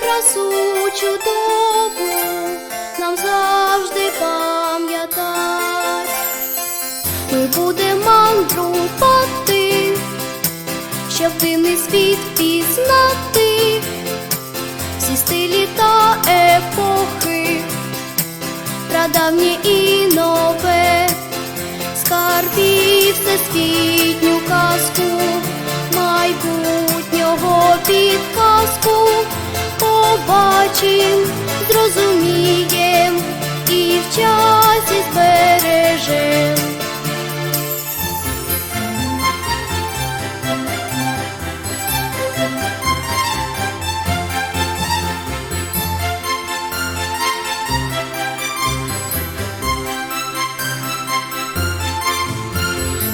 красу чудову нам завжди пам'ятать, ми будемо мандрувати, щоб дивний світ пізнати, всі стилі та епохи, прадавні і нове, скарбі всесвітньо. Побачим, зрозумієм і в часі збережем.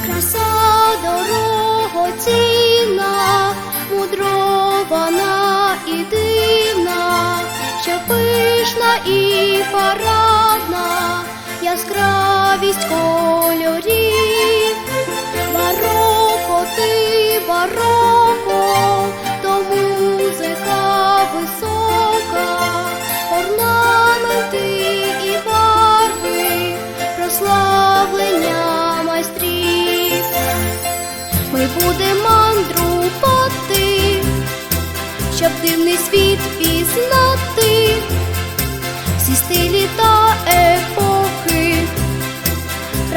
Краса дорогоцінна, парадна, яскравість кольорів, бароко ти бароко, то музика висока, орнаменти і барви, прославлення майстрів. Ми будемо мандрувати, щоб дивний світ пізнати,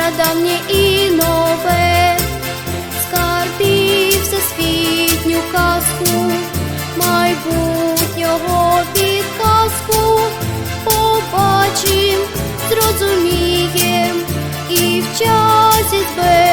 прадавнє і нове, скарбі всесвітню казку, майбутнього підказку побачим, зрозумієм. І в часі збережем.